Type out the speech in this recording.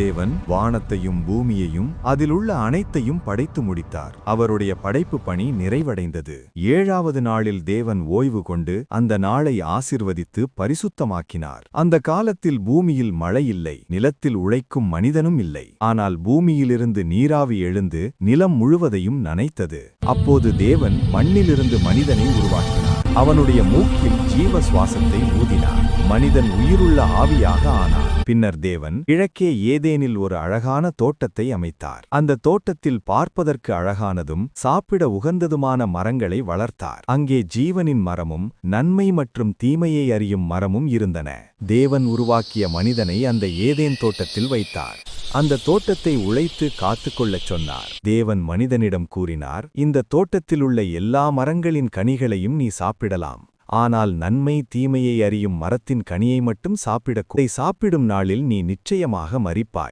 தேவன் வானத்தையும் பூமியையும் அதிலுள்ள அனைத்தையும் படைத்து முடித்தார். அவருடைய படைப்பு பணி நிறைவடைந்தது. ஏழாவது நாளில் தேவன் ஓய்வு கொண்டு அந்த நாளை ஆசிர்வதித்து பரிசுத்தமாக்கினார். அந்த காலத்தில் பூமியில் மழை இல்லை நிலத்தில் உழைக்கும் மனிதனும் இல்லை. ஆனால் பூமியிலிருந்து நீராவி எழுந்து நிலம் முழுவதையும் நனைத்தது. அப்போது தேவன் மண்ணிலிருந்து மனிதனை உருவாக்கினார். அவனுடைய மூக்கில் ஜீவ சுவாசத்தை ஊதினார். மனிதன் உயிருள்ள ஆவியாக ஆனார் பின்னர் தேவன் கிழக்கே ஏதேனில் ஒரு அழகான தோட்டத்தை அமைத்தார். அந்த தோட்டத்தில் பார்ப்பதற்கு அழகானதும் சாப்பிட உகந்ததுமான மரங்களை வளர்த்தார். அங்கே ஜீவனின் மரமும் நன்மை மற்றும் தீமையை அறியும் மரமும் இருந்தன. தேவன் உருவாக்கிய மனிதனை அந்த ஏதேன் தோட்டத்தில் வைத்தார். அந்த தோட்டத்தை உழைத்து காத்துக்கொள்ளச் சொன்னார். தேவன் மனிதனிடம் கூறினார் இந்த தோட்டத்தில் உள்ள எல்லா மரங்களின் கனிகளையும் நீ சாப்பிடலாம். ஆனால் நன்மை தீமையை அறியும் மரத்தின் கனியை மட்டும் சாப்பிடக் சாப்பிடும் நாளில் நீ நிச்சயமாக மறிப்பாய்